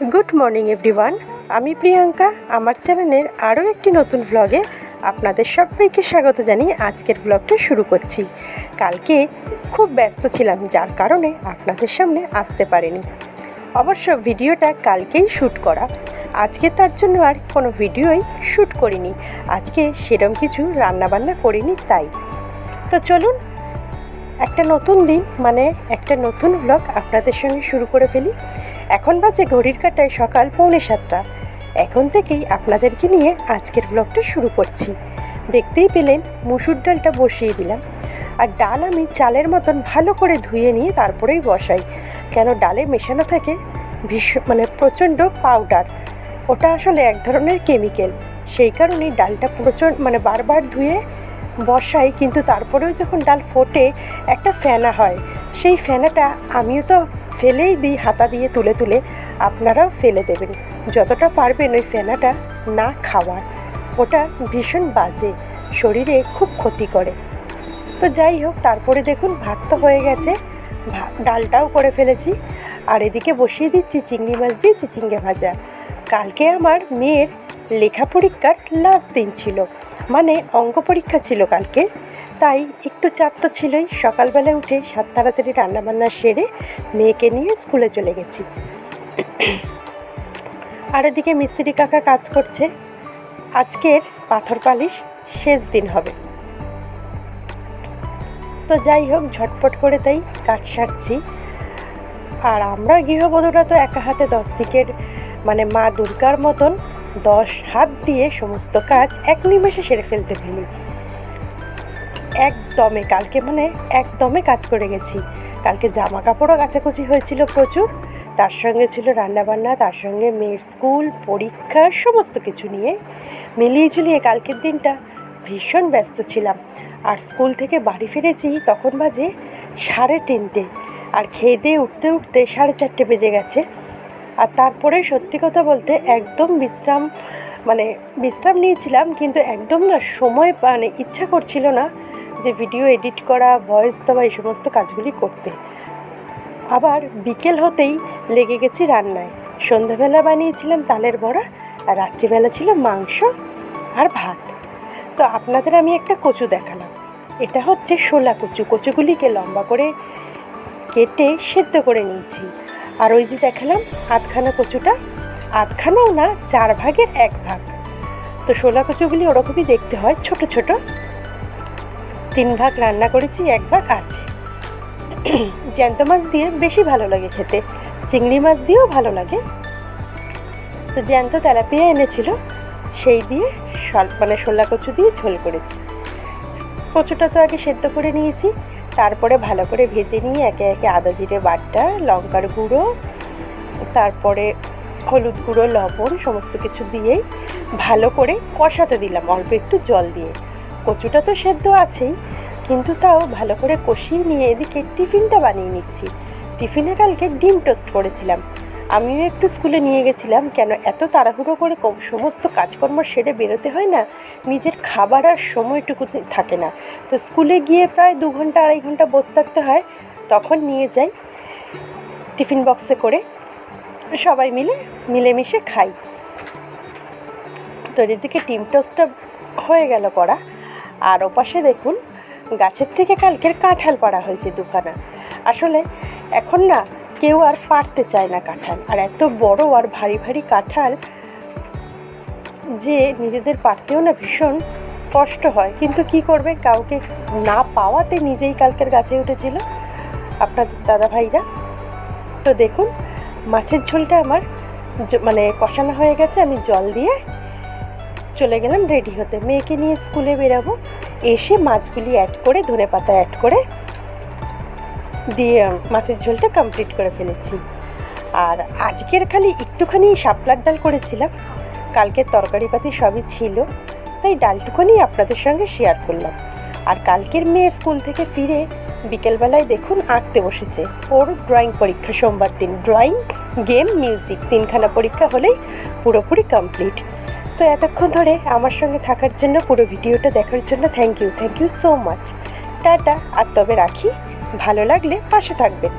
Good morning everyone আমি প্রিয়াঙ্কা। আমার চ্যানেলের আরও একটি নতুন ভ্লগে আপনাদের সবাইকে স্বাগত জানিয়ে আজকের ভ্লগটা শুরু করছি। কালকে খুব ব্যস্ত ছিলাম, যার কারণে আপনাদের সামনে আসতে পারিনি। অবশ্য ভিডিওটা কালকেই শ্যুট করা। আজকে তার জন্য আর কোনো ভিডিওই শ্যুট করিনি। আজকে সেরম কিছু রান্নাবান্না করিনি, তাই। তো চলুন, একটা নতুন দিন মানে একটা নতুন ব্লগ আপনাদের সঙ্গে শুরু করে ফেলি। এখন বাজে ঘড়ির কাটায় সকাল পৌনে সাতটা। এখন থেকেই আপনাদেরকে নিয়ে আজকের ব্লগটা শুরু করছি। দেখতেই পেলেন, মুসুর ডালটা বসিয়ে দিলাম। আর ডাল আমি চালের মতন ভালো করে ধুয়ে নিয়ে তারপরেই বসাই। কেন ডালে মেশানো থাকে ভীষণ মানে প্রচণ্ড পাউডার ওটা আসলে এক ধরনের কেমিক্যাল সেই কারণেই ডালটা প্রচণ্ড মানে বারবার ধুয়ে বসাই, কিন্তু তারপরেও যখন ডাল ফোটে, একটা ফেনা হয়। সেই ফেনাটা আমিও তো ফেলেই দিই, হাতা দিয়ে তুলে তুলে আপনারাও ফেলে দেবেন। যতটা পারবেন ওই ফেনাটা না খাওয়ার। ওটা ভীষণ বাজে, শরীরে খুব ক্ষতি করে। তো যাই হোক, তারপরে দেখুন ভাত তো হয়ে গেছে। ডালটাও করে ফেলেছি। আর এদিকে বসিয়ে দিচ্ছি চিংড়ি মাছ দিয়ে চিচিঙ্গে ভাজা। কালকে আমার মেয়ের লেখা পরীক্ষার লাস্ট দিন ছিল। মানে অঙ্ক পরীক্ষা ছিল কালকে। তাই একটু চাপ তো ছিলই। সকালবেলা উঠে সাত তাড়াতাড়ি রান্নাবান্না সেরে মেয়েকে নিয়ে স্কুলে চলে গেছি। আর এদিকে মিস্ত্রি কাকা কাজ করছে। আজকের পাথর পালিশ শেষ দিন হবে। তো যাই হোক, ঝটপট করে তাই কাজ সারছি। আর আমরা গৃহবধূরা তো একা হাতে দশ দিকের মানে মা দুর্গার মতন দশ হাত দিয়ে সমস্ত কাজ এক নিমেষে সেরে ফেলতে ফেলি একদমে কালকে মানে একদমে কাজ করে গেছি। কালকে জামা কাপড়ও কাচাকুচি হয়েছিল প্রচুর, তার সঙ্গে ছিল রান্নাবান্না, তার সঙ্গে মেয়ের স্কুল, পরীক্ষা, সমস্ত কিছু নিয়ে মিলিয়ে ঝুলিয়ে কালকের দিনটা। ভীষণ ব্যস্ত ছিলাম। আর স্কুল থেকে বাড়ি ফিরেছি, তখন বাজে সাড়ে তিনটে। আর খেয়ে দিয়ে উঠতে উঠতে সাড়ে চারটে বেজে গেছে। আর তারপরে সত্যি কথা বলতে একদম বিশ্রাম মানে বিশ্রাম নিয়েছিলাম, কিন্তু একদম না সময় মানে ইচ্ছা করছিল না। যে ভিডিও এডিট করা ভয়েস দেওয়া, এই সমস্ত কাজগুলি করতে। আবার বিকেল হতেই লেগে গেছি রান্নায়। সন্ধ্যাবেলা বানিয়েছিলাম তালের বড়া, আর রাত্রিবেলা ছিল মাংস আর ভাত। তো আপনাদের আমি একটা কচু দেখালাম। এটা হচ্ছে শোলা কচু। কচুগুলিকে লম্বা করে কেটে সেদ্ধ করে নিয়েছি। আর ওই যে দেখালাম আধখানা কচুটা, আধখানাও না, চার ভাগের এক ভাগ। তো শোলা কচুগুলি ওরকমই দেখতে হয়, ছোট ছোট। তিন ভাগ রান্না করেছি, এক ভাগ আছে। জ্যান্ত মাছ দিয়ে বেশি ভালো লাগে খেতে, চিংড়ি মাছ দিয়েও ভালো লাগে। তো জ্যান্ত তেলাপিয়া এনেছিল, সেই দিয়ে সল- মানে শোলা কচু দিয়ে ঝোল করেছি। কচুটা তো আগে সেদ্ধ করে নিয়েছি, তারপরে ভালো করে ভেজে নিয়ে একে একে আদা জিরে বাটা, লঙ্কার গুঁড়ো, তারপরে হলুদ গুঁড়ো, লবণ, সমস্ত কিছু দিয়েই ভালো করে কষাতে দিলাম, অল্প একটু জল দিয়ে। কচুটা তো সেদ্ধ আছেই, কিন্তু তাও ভালো করে কষিয়ে নিয়ে এদিকে টিফিনটা বানিয়ে নিচ্ছি। টিফিনে কালকে ডিম টোস্ট করেছিলাম। আমিও একটু স্কুলে নিয়ে গেছিলাম, কেন এত তাড়াহুড়ো করে সমস্ত কাজকর্ম সেরে বেরোতে হয় না? নিজের খাবার আর সময়টুকু থাকে না। তো স্কুলে গিয়ে প্রায় দু ঘণ্টা, আড়াই ঘণ্টা বসে থাকতে হয়, তখন নিয়ে যাই টিফিন বক্সে করে। সবাই মিলে মিলেমিশে খাই। তো এদিকে ডিম টোস্টটা হয়ে গেল করা আর ওপাশে দেখুন, গাছের থেকে কালকের কাঁঠাল পাড়া হয়েছে দুখানা। আসলে এখন না কেউ আর পারতে চায় না কাঁঠাল, আর এত বড় আর ভারী ভারী কাঁঠাল যে নিজেদের পারতেও না ভীষণ কষ্ট হয়। কিন্তু কি করবে, কাউকে না পাওয়াতে নিজেই কালকের গাছে উঠেছিল আপনাদের দাদা ভাইরা তো দেখুন, মাছের ঝোলটা আমার মানে কষানো হয়ে গেছে, আমি জল দিয়ে চলে গেলাম রেডি হতে। মেয়েকে নিয়ে স্কুলে বেরাবো। এসে মাছগুলি অ্যাড করে, ধনে পাতা অ্যাড করে দিয়ে মাছের ঝোলটা কমপ্লিট করে ফেলেছি। আর আজকের খালি একটুখানি শাপলার ডাল করেছিলাম। কালকের তরকারিপাতি সবই ছিল, তাই ডালটুকুনি আপনাদের সঙ্গে শেয়ার করলাম। আর কালকের মেয়ে স্কুল থেকে ফিরে বিকেলবেলায় দেখুন আঁকতে বসেছে। ওর ড্রয়িং পরীক্ষা সোমবার দিন। ড্রয়িং গেম মিউজিক তিনখানা পরীক্ষা হলেই পুরোপুরি কমপ্লিট তো এতক্ষণ ধরে আমার সঙ্গে থাকার জন্য পুরো ভিডিওটা দেখার জন্য thank you thank you so much tata আর তবে রাখি। ভালো লাগলে পাশে থাকবেন।